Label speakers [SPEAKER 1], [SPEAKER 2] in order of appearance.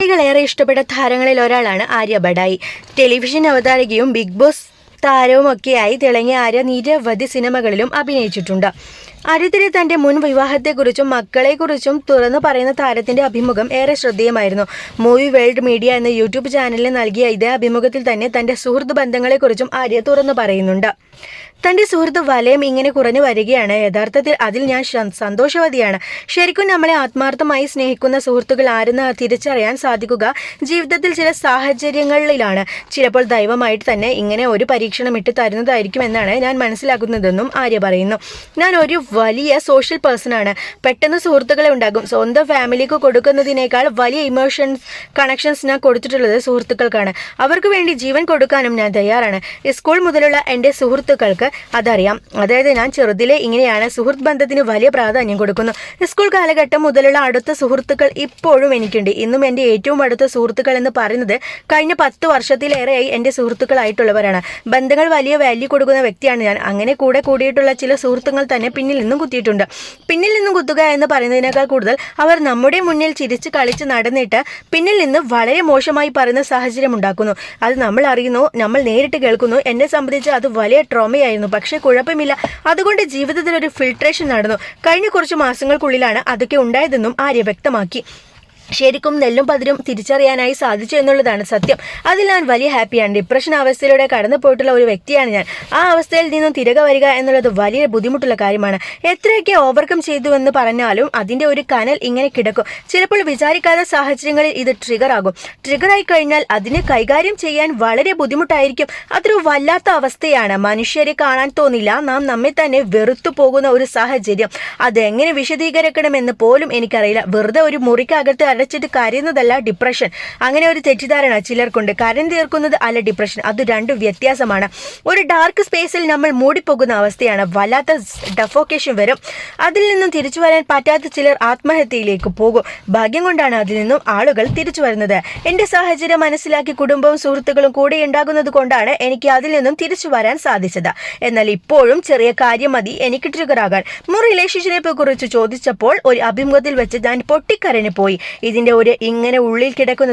[SPEAKER 1] കുട്ടികളേറെ ഇഷ്ടപ്പെട്ട താരങ്ങളിൽ ഒരാളാണ് ആര്യ ബഡായി. ടെലിവിഷൻ അവതാരകയും ബിഗ് ബോസ് താരവുമൊക്കെയായി തിളങ്ങിയ ആര്യ നിരവധി സിനിമകളിലും അഭിനയിച്ചിട്ടുണ്ട്. അടുത്തിടെ തന്റെ മുൻ വിവാഹത്തെക്കുറിച്ചും മക്കളെക്കുറിച്ചും തുറന്നു പറയുന്ന താരത്തിന്റെ അഭിമുഖം ഏറെ ശ്രദ്ധേയമായിരുന്നു. മൂവി വേൾഡ് മീഡിയ എന്ന യൂട്യൂബ് ചാനലിന് നൽകിയ ഇതേ അഭിമുഖത്തിൽ തന്നെ തന്റെ സുഹൃത്ത് ബന്ധങ്ങളെക്കുറിച്ചും ആര്യ തുറന്നു പറയുന്നുണ്ട്. തന്റെ സുഹൃത്ത് വലയം ഇങ്ങനെ കുറഞ്ഞു വരികയാണ്. യഥാർത്ഥത്തിൽ അതിൽ ഞാൻ സന്തോഷവതിയാണ്. ശരിക്കും നമ്മളെ ആത്മാർത്ഥമായി സ്നേഹിക്കുന്ന സുഹൃത്തുക്കൾ ആരെന്ന് തിരിച്ചറിയാൻ സാധിക്കുക ജീവിതത്തിൽ ചില സാഹചര്യങ്ങളിലാണ്. ചിലപ്പോൾ ദൈവമായിട്ട് തന്നെ ഇങ്ങനെ ഒരു പരീക്ഷണം ഇട്ട് തരുന്നതായിരിക്കും എന്നാണ് ഞാൻ മനസ്സിലാക്കുന്നതെന്നും ആര്യ പറയുന്നു. ഞാൻ ഒരു വലിയ സോഷ്യൽ പേഴ്സൺ ആണ്. പെട്ടെന്ന് സുഹൃത്തുക്കളെ ഉണ്ടാകും സ്വന്തം ഫാമിലിക്ക് കൊടുക്കുന്നതിനേക്കാൾ വലിയ ഇമോഷൻസ് കണക്ഷൻസ് ഞാൻ കൊടുത്തിട്ടുള്ളത് സുഹൃത്തുക്കൾക്കാണ്. അവർക്ക് വേണ്ടി ജീവൻ കൊടുക്കാനും ഞാൻ തയ്യാറാണ്. സ്കൂൾ മുതലുള്ള എന്റെ സുഹൃത്തുക്കൾക്ക് അതറിയാം. അതായത് ഞാൻ ചെറുതിലെ ഇങ്ങനെയാണ് സുഹൃത്ത് ബന്ധത്തിന് വലിയ പ്രാധാന്യം കൊടുക്കുന്നു. സ്കൂൾ കാലഘട്ടം മുതലുള്ള അടുത്ത സുഹൃത്തുക്കൾ ഇപ്പോഴും എനിക്കുണ്ട്. ഇന്നും എന്റെ ഏറ്റവും അടുത്ത സുഹൃത്തുക്കൾ എന്ന് പറയുന്നത് കഴിഞ്ഞ പത്ത് വർഷത്തിലേറെയായി എന്റെ സുഹൃത്തുക്കളായിട്ടുള്ളവരാണ്. ബന്ധങ്ങൾ വലിയ വാല്യൂ കൊടുക്കുന്ന വ്യക്തിയാണ് ഞാൻ. അങ്ങനെ കൂടെ കൂടിയിട്ടുള്ള ചില സുഹൃത്തുക്കൾ തന്നെ പിന്നിൽ നിന്നും കുത്തിയിട്ടുണ്ട്. പിന്നിൽ നിന്നും കുത്തുക എന്ന് പറയുന്നതിനേക്കാൾ കൂടുതൽ അവർ നമ്മുടെ മുന്നിൽ ചിരിച്ച് കളിച്ച് നടന്നിട്ട് പിന്നിൽ നിന്ന് വളരെ മോശമായി പറയുന്ന സാഹചര്യം ഉണ്ടാക്കുന്നു. അത് നമ്മൾ അറിയുന്നു നമ്മൾ നേരിട്ട് കേൾക്കുന്നു. എന്നെ സംബന്ധിച്ച് അത് വലിയ ട്രോമയായിരുന്നു പക്ഷേ കുഴപ്പമില്ല. അതുകൊണ്ട് ജീവിതത്തിൽ ഒരു ഫിൽട്രേഷൻ നടന്നു. കഴിഞ്ഞ കുറച്ച് മാസങ്ങൾക്കുള്ളിലാണ് അതൊക്കെ ഉണ്ടായതെന്നും ആര്യ വ്യക്തമാക്കി. ശരിക്കും നെല്ലും പതിരും തിരിച്ചറിയാനായി സാധിച്ചു എന്നുള്ളതാണ് സത്യം. അതിൽ ഞാൻ വലിയ ഹാപ്പിയാണ്. ഡിപ്രഷൻ അവസ്ഥയിലൂടെ കടന്നു പോയിട്ടുള്ള ഒരു വ്യക്തിയാണ് ഞാൻ. ആ അവസ്ഥയിൽ നിന്നും തിരികെ വരിക എന്നുള്ളത് വലിയ ബുദ്ധിമുട്ടുള്ള കാര്യമാണ്. എത്രയൊക്കെ ഓവർകം ചെയ്തു എന്ന് പറഞ്ഞാലും അതിന്റെ ഒരു കനൽ ഇങ്ങനെ കിടക്കും. ചിലപ്പോൾ വിചാരിക്കാത്ത സാഹചര്യങ്ങളിൽ ഇത് ട്രിഗർ ആകും. ട്രിഗർ ആയി കഴിഞ്ഞാൽ അതിനെ കൈകാര്യം ചെയ്യാൻ വളരെ ബുദ്ധിമുട്ടായിരിക്കും. അതൊരു വല്ലാത്ത അവസ്ഥയാണ്. മനുഷ്യരെ കാണാൻ തോന്നില്ല. നാം നമ്മെ തന്നെ വെറുത്തു പോകുന്ന ഒരു സാഹചര്യം. അതെങ്ങനെ വിശദീകരിക്കണമെന്ന് പോലും എനിക്കറിയില്ല. വെറുതെ ഒരു മുറിക്കകത്ത് അടച്ചിട്ട് കരയുന്നതല്ല ഡിപ്രഷൻ അങ്ങനെ ഒരു തെറ്റിദ്ധാരണ ചിലർക്കുണ്ട്. കരം തീർക്കുന്നത് അല്ല ഡിപ്രഷൻ അത് രണ്ടും വ്യത്യാസമാണ്. ഒരു ഡാർക്ക് സ്പേസിൽ നമ്മൾ മൂടിപ്പോകുന്ന അവസ്ഥയാണ്. വല്ലാത്ത ഡെഫോക്കേഷൻ വരും. അതിൽ നിന്നും തിരിച്ചു വരാൻ പറ്റാത്ത ചിലർ ആത്മഹത്യയിലേക്ക് പോകും. ഭാഗ്യം കൊണ്ടാണ് അതിൽ നിന്നും ആളുകൾ തിരിച്ചു വരുന്നത്. എന്റെ സാഹചര്യം മനസ്സിലാക്കി കുടുംബവും സുഹൃത്തുക്കളും കൂടെ ഉണ്ടാകുന്നത് കൊണ്ടാണ് എനിക്ക് അതിൽ നിന്നും തിരിച്ചു വരാൻ സാധിച്ചത്. എന്നാൽ ഇപ്പോഴും ചെറിയ കാര്യം മതി. എനിക്ക് ട്രിഗറാകാൻ മുൻ റിലേഷൻഷിപ്പിനെ കുറിച്ച് ചോദിച്ചപ്പോൾ ഒരു അഭിമുഖത്തിൽ വെച്ച് ഞാൻ പൊട്ടിക്കരഞ്ഞു പോയി. ഇതിന്റെ ഒരു ഇങ്ങനെ ഉള്ളിൽ കിടക്കുന്ന